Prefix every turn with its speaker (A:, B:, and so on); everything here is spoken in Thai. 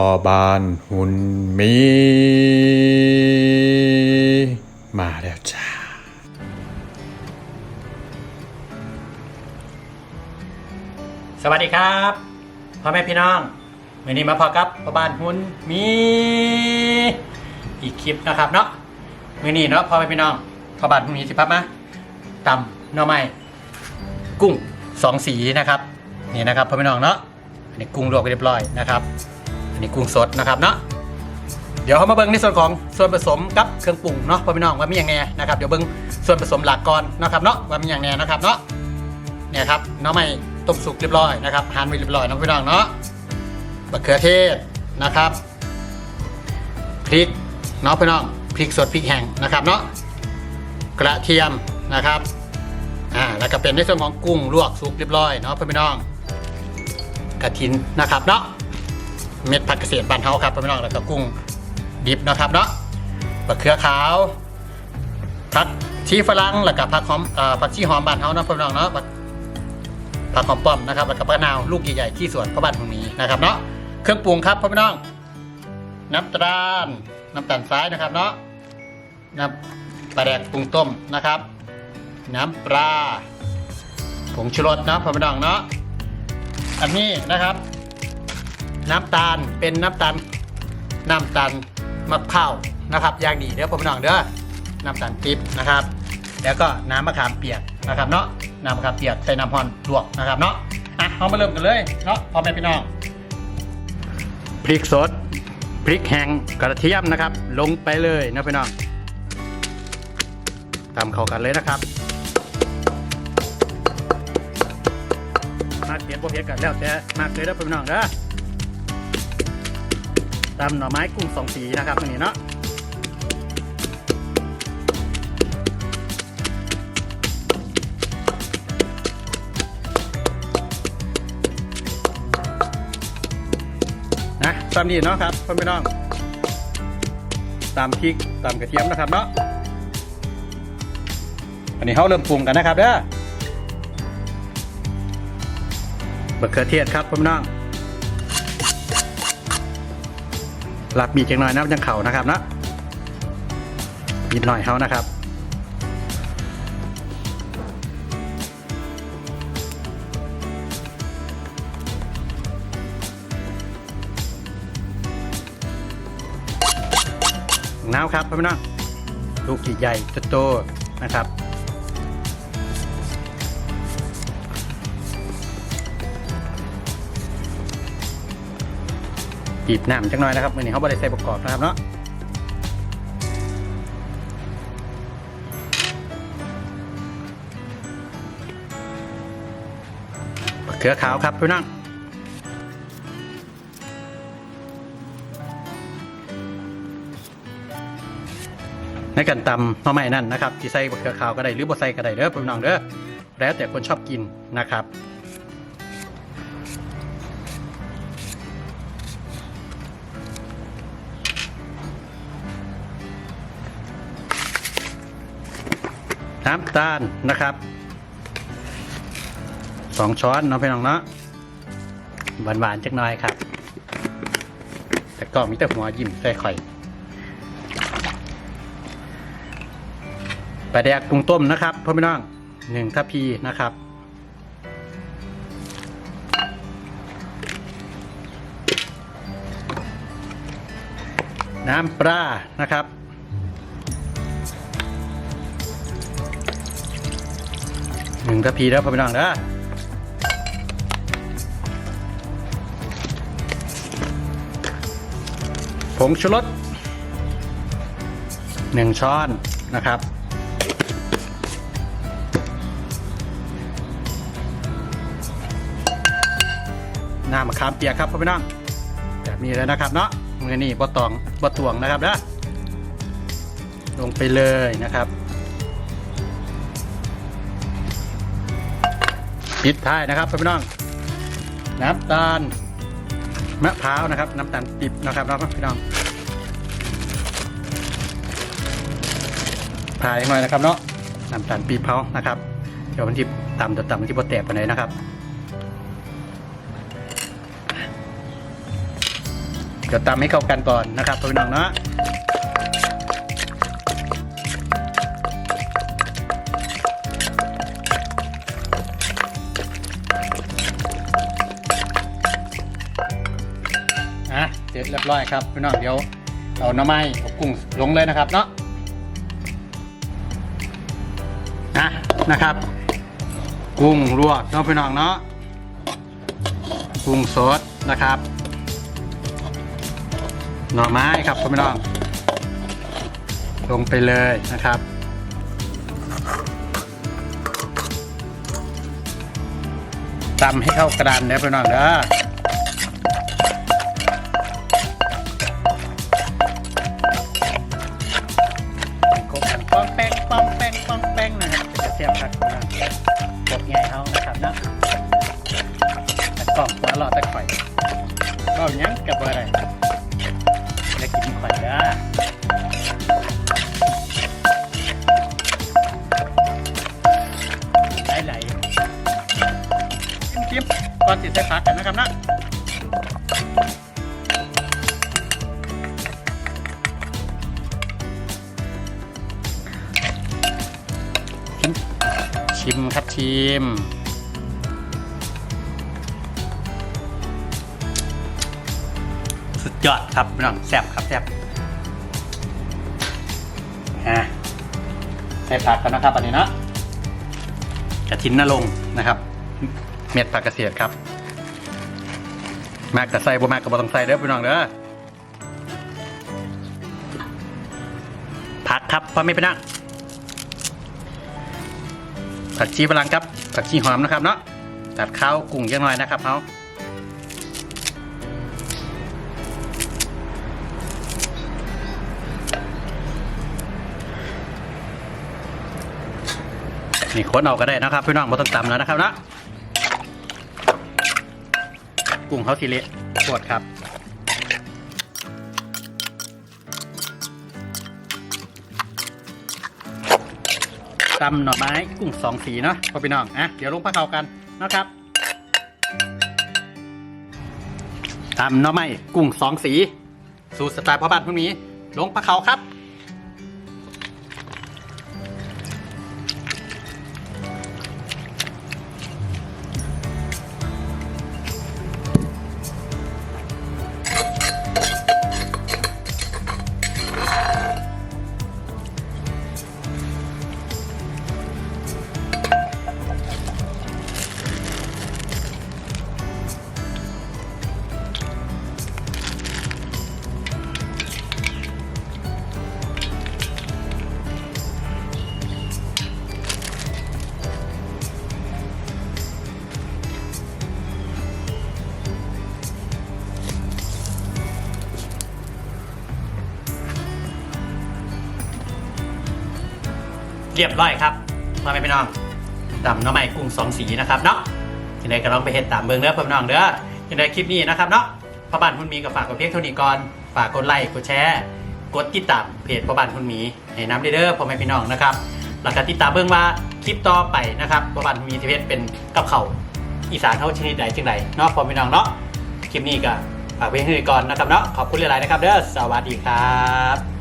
A: พอบ้านหุ่นมี มาแล้วจ้า
B: สวัสดีครับพ่อแม่พี่น้องวันนี้มาพอกับพ่อบ้านหุ่นมี อีกคลิปนะครับเนาะวันนี้เนาะพ่อแม่พี่น้องพ่อบ้านหุ่นมีสิพับมาตำหน่อไม้กุ้งสองสีนะครับนี่นะครับพ่อแม่พี่น้องเนาะอันนี้กุ้งลวกไปเรียบร้อยนะครับ อันนี้กุ้งสดนะครับเนาะเดี๋ยวเขามาเบิ้งในส่วนของส่วนผสมกับเครื่องปรุงเนาะพ่อพี่น้องว่ามีอย่างไงนะครับเดี๋ยวเบิ้งส่วนผสมหลักก่อนนะครับเนาะว่ามีอย่างไงนะครับเนาะเนี่ยครับหน้องใหม่ต้มสุกเรียบร้อยนะครับหั่นไว้เรียบร้อยน้องพี่น้องเนาะมะเขือเทศนะครับพริกเนาะพี่น้องพริกสดพริกแห้งนะครับเนาะกระเทียมนะครับอ่าแล้วก็เป็นในส่วนของกุ้งลวกสุกเรียบร้อยเนาะพี่น้องกระถินนะครับเนาะ เม็ดผักเกษตรบ้านเฮาครับพี่น้องแล้วก็กุ้งดิบนะครับเนาะมะเขือขาวผักชีฝรั่งแล้วก็ผักหอมผักชีหอมบ้านเฮาเนาะพี่น้องเนาะผักหอมป้อมนะครับแล้วก็มะนาวลูกใหญ่ๆที่สวนพ่อบ้านตรงนี้นะครับเนาะเครื่องปรุงครับพี่น้อง น้ำตาลน้ำตาลทรายนะครับเนาะน้ำปลาแดกปรุงต้มนะครับ น้ำปลาผงชูรสนะพ่อพี่น้องเนาะอันนี้นะครับ น้ำตาลเป็นน้ำตาลน้ำตาลมะพร้าวนะครับอย่างดีเด้อพ่อน้องเด้อน้ำตาลปิ๊บนะครับ แล้วก็น้ำมะขามเปียกนะครับเนาะน้ำมะขามเปียกใส่น้ำฮอนลวกนะครับเนาะอะเอามาเริ่มกันเลยเนาะพ่อแม่พี่น้องพริกสดพริกแห้งกระเทียมนะครับ ลงไปเลยนะพี่น้องตามเข้ากันเลยนะครับมากเพียนโปรเพียกันแล้วแต่มากเลยนะพี่น้องเด้อ ตำหน่อไม้กุ้งสองสีนะครับตรงนี้เนาะนะตามนี้เนาะครับพ่อพี่น้องตามพริกตามกระเทียมนะครับเนาะอันนี้เขาเริ่มปรุงกันนะครับเด้อมะเขือเทศครับพ่อพี่น้อง หลักมีจังหน่อยนะจังเข่านะครับนาะนิดหน่อยเขานะครับน้ำครับพ่อพี่น้องลูกใหญ่โตๆนะครับ บีบน้ำจังหน่อยนะครับมือนี้เขาบริใส่ประกอบนะครับเนาะมะเขือขาวครับพี่น้องในการตำหน่อไม้นั่นนะครับที่ใส่บะเขือขาวก็ได้หรือบ่ใส่ก็ได้เด้อพี่น้องเด้อแล้วแต่คนชอบกินนะครับ น้ำตาลนะครับสองช้อนเนาะพี่น้องเนาะหวานๆจักน่อยครับ แต่ก็มีแต่หัวยิ้มใส่ไข่ปลาแดกปรุงต้มนะครับพ่อพี่น้องหนึ่งทัพพีนะครับน้ำปลานะครับ หนึ่งทัพีแล้วพ่อพี่น้องนะผงชูรสหนึ่งช้อนนะครับน้ำมะขามเปียกครับพ่อพี่น้องแบบนี้เลยนะครับเนาะมือนี่บะตองบะตวงนะครับนะลงไปเลยนะครับ ปิดท้ายนะครับพี่น้อง น้ำตาลมะพร้าวนะครับ น้ำตาลปิบนะครับเนาะพี่น้องพายหน่อยนะครับเนาะน้ำตาลปีเขานะครับ เดี๋ยวมันที่ต่ำเดี๋ยวต่ำมันที่บดแตกไปไหนนะครับ เดี๋ยวตำให้เข้ากันก่อนนะครับพี่น้องเนาะ ร็จเรียบร้อยครับพี่น้องเดี๋ยวเอาหน้ำไม้กับกุ้งลงเลยนะครับเนาะนะนะครับ กุ้งลวกเนาะพี่น้องเนาะกุ้งสดนะครับหน่อไม้ครับพี่น้อง ลงไปเลยนะครับตำให้เข้ากระดานเด้อพี่น้องเด้อ ก็ยับอะไรและกินข่อยเด้อไหลไหลจิ้มจิ้มก่อนติดใส่ผักกันนะครับนะชิมชิมครับชิม ยอดครับพี่น้องแซ่บครับแซ่บอะใส่ผักกันนะครับอันนี้เนาะกระถินนรงนะครับ เม็ดผักกระเสียดครับ มากแต่ใส่บ่มากก็บ่ต้องใส่เด้อพี่น้องเด้อผักครับพ่อไม่ไปนั่งผักชีฝรั่งครับผักชีหอมนะครับเนาะตัดข้าวกุ้งเยอะหน่อยนะครับเขา นี่ค้นเอาก็ได้นะครับพี่น้องไม่ต้องตำแล้วนะครับนะกุ้งเขาสิเละปวดครับตำหน่อไม้กุ้งสองสีเนาะพ่อพี่น้องอะเดี๋ยวลงพักเขากันนะครับตำหน่อไม้กุ้งสองสี สูตรสไตล์พ่อบ้านพวกนี้ลงพักเขาครับ เรียบร้อยครับมาเป็นพี่น้องดำน้ำใหม่กุ้งสองสีนะครับเนาะยังไงก็ลองไปเห็ดตามเบืองเด้อพ่อพี่น้องเด้อยังไงคลิปนี้นะครับเนาะพ่อบ้านคุณมีกับฝากกดเพียงเท่านี้ก่อนฝากกดไลค์กดแชร์กดติดตามเพจพ่อบ้านคุณมีให้น้ำเด้อพ่อแม่พี่น้องนะครับหลังจากติดตามเบื้องว่าคลิปต่อไปนะครับพ่อบ้านคุณมีที่เพจเป็นกับเขาอีสานเท่าชนิดใดจังใดเนาะพ่อพี่น้องเนาะคลิปนี้ก็ฝากเพียงเท่านี้ก่อนนะครับเนาะขอบคุณหลายๆนะครับเด้อสวัสดีครับ